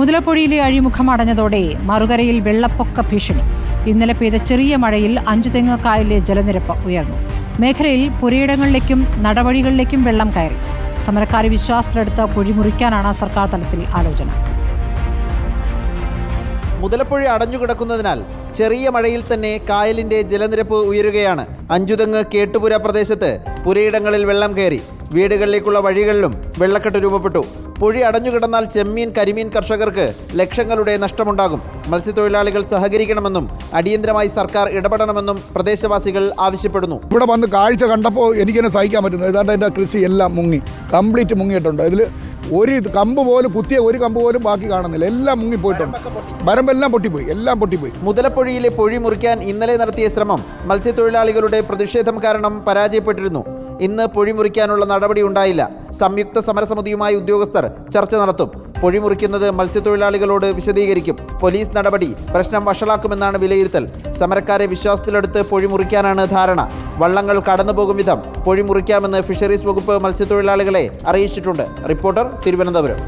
മുതലപ്പൊഴിയിലെ അഴിമുഖം അടഞ്ഞതോടെ മറുകരയിൽ വെള്ളപ്പൊക്ക ഭീഷണി. ഇന്നലെ പെയ്ത ചെറിയ മഴയിൽ അഞ്ചു കായലിലെ ജലനിരപ്പ് ഉയർന്നു. മേഖലയിൽ പുരയിടങ്ങളിലേക്കും നടവഴികളിലേക്കും വെള്ളം കയറി. സമരക്കാരെ വിശ്വാസത്തിലെടുത്ത് കുഴിമുറിക്കാനാണ് സർക്കാർ തലത്തിൽ ആലോചന. മുതലപ്പുഴ അടഞ്ഞുകിടക്കുന്നതിനാൽ ചെറിയ മഴയിൽ തന്നെ കായലിന്റെ ജലനിരപ്പ് ഉയരുകയാണ്. അഞ്ചുതെങ്ങ് കേട്ടുപുര പ്രദേശത്ത് പുരയിടങ്ങളിൽ വെള്ളം കയറി. വീടുകളിലേക്കുള്ള വഴികളിലും വെള്ളക്കെട്ട് രൂപപ്പെട്ടു. പുഴി അടഞ്ഞുകിടന്നാൽ ചെമ്മീൻ കരിമീൻ കർഷകർക്ക് ലക്ഷങ്ങളുടെ നഷ്ടമുണ്ടാകും. മത്സ്യത്തൊഴിലാളികൾ സഹകരിക്കണമെന്നും അടിയന്തരമായി സർക്കാർ ഇടപെടണമെന്നും പ്രദേശവാസികൾ ആവശ്യപ്പെടുന്നു. ഇവിടെ വന്ന് കാഴ്ച കണ്ടപ്പോൾ എനിക്കെന്നെ സഹിക്കാൻ പറ്റുന്നത് ഏതാണ്ട് എന്റെ കൃഷി എല്ലാം മുങ്ങി. കംപ്ലീറ്റ് മുങ്ങിയിട്ടുണ്ട്. ഇതിൽ ഒരു കമ്പ് പോലും കുത്തിയ ഒരു കമ്പ് പോലും ബാക്കി കാണുന്നില്ല. എല്ലാം മുങ്ങിപ്പോയിട്ടുണ്ട്. വരമ്പെല്ലാം പൊട്ടിപ്പോയി. എല്ലാം പൊട്ടിപ്പോയി. മുതലപ്പൊഴിയിലെ പൊഴി മുറിക്കാൻ ഇന്നലെ നടത്തിയ ശ്രമം മത്സ്യത്തൊഴിലാളികളുടെ പ്രതിഷേധം കാരണം പരാജയപ്പെട്ടിരുന്നു. ഇന്ന് പൊഴി മുറിക്കാനുള്ള നടപടി ഉണ്ടായില്ല. സംയുക്ത സമരസമിതിയുമായി ഉദ്യോഗസ്ഥർ ചർച്ച നടത്തും. പൊഴി മുറിക്കുന്നത് മത്സ്യത്തൊഴിലാളികളോട് വിശദീകരിക്കും. പോലീസ് നടപടി പ്രശ്നം വഷളാക്കുമെന്നാണ് വിലയിരുത്തൽ. സമരക്കാരെ വിശ്വാസത്തിലെടുത്ത് പൊഴി മുറിക്കാനാണ് ധാരണ. വള്ളങ്ങൾ കടന്നുപോകും വിധം പൊഴി മുറിക്കാമെന്ന് ഫിഷറീസ് വകുപ്പ് മത്സ്യത്തൊഴിലാളികളെ അറിയിച്ചിട്ടുണ്ട്. റിപ്പോർട്ടർ തിരുവനന്തപുരം.